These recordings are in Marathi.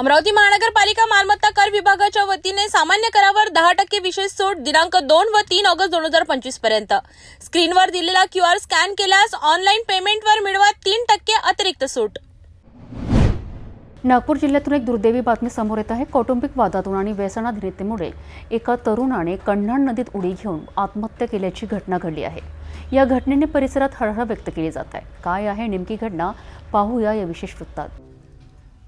अमरावती महानगरपालिका मालमत्ता कर विभागाच्या वतीने सामान्य करावर दहा टक्के विशेष सूट दिनांक दोन व तीन ऑगस्ट दोन हजार पंचवीसपर्यंत. स्क्रीनवर दिलेला क्यू आर स्कॅन केल्यास ऑनलाईन पेमेंटवर मिळवा तीन टक्के अतिरिक्त सूट. नागपूर जिल्ह्यातून एक दुर्दैवी बातमी समोर येत आहे. कौटुंबिक वादातून आणि व्यसनाधीनतेमुळे एका तरुणाने कन्हाण नदीत उडी घेऊन आत्महत्या केल्याची घटना घडली आहे. या घटनेने परिसरात हळहळ व्यक्त केली जात आहे. काय आहे नेमकी घटना? पाहूया या विशेष वृत्तात.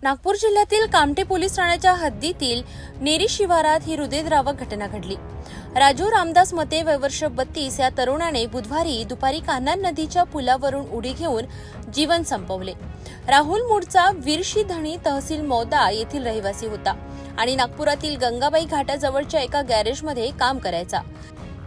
नागपूर जिल्ह्यातील कामठे पोलीस ठाण्याच्या हद्दीतील नेरी शिवारात ही हृदयद्रावक घटना घडली. राजू रामदास मते वयवर्ष बत्तीस या तरुणाने बुधवारी दुपारी कान्हा नदीच्या पुलावरून उडी घेऊन जीवन संपवले. राहुल मूळचा वीरशी धणी तहसील मौदा येथील रहिवासी होता आणि नागपुरातील गंगाबाई घाटाजवळच्या एका गॅरेजमध्ये काम करायचा.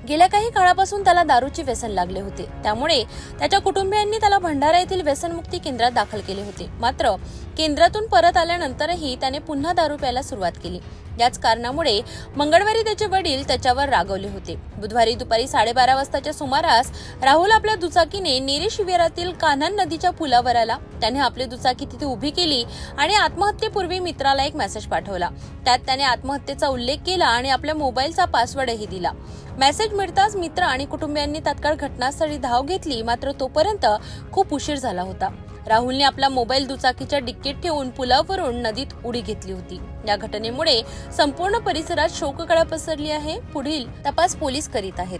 गेल्या काही काळापासून त्याला दारूचे व्यसन लागले होते. त्यामुळे त्याच्या कुटुंबियांनी त्याला भंडारा येथील व्यसनमुक्ती केंद्रात दाखल केले होते. मात्र केंद्रातून परत आल्यानंतरही त्याने पुन्हा दारू प्यायला सुरुवात केली. याच कारणामुळे मंगळवारी त्याचे वडील त्याच्यावर रागवले होते. बुधवारी दुपारी साडेबारा वाजताच्या सुमारास राहुल आपल्या दुचाकीने नेरे शिबिरातील कान्हान नदीच्या पुलावर आला. त्याने आपली दुचाकी तिथे उभी केली आणि आत्महत्येपूर्वी मित्राला एक मेसेज पाठवला. त्यात त्याने आत्महत्येचा उल्लेख केला आणि आपल्या मोबाईलचा पासवर्डही दिला. मेसेज मिळताच मित्र आणि कुटुंबियांनी तात्काळ घटनास्थळी धाव घेतली. मात्र तोपर्यंत खूप उशीर झाला होता. राहुलने आपला मोबाईल दुचाकीच्या डिक्कीत ठेवून पुलावरून नदीत उडी घेतली होती. या घटनेमुळे संपूर्ण परिसरात शोककळा पसरली आहे. पुढील तपास पोलीस करीत आहेत.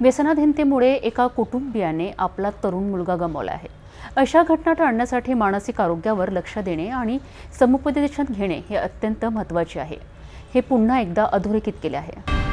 व्यसनाधीनतेमुळे एका कुटुंबियाने आपला तरुण मुलगा गमावला आहे. अशा घटना टाळण्यासाठी मानसिक आरोग्यावर लक्ष देणे आणि समुपदेशन घेणे हे अत्यंत महत्त्वाचे आहे. हे पुन्हा एकदा अधोरेखित केले आहे.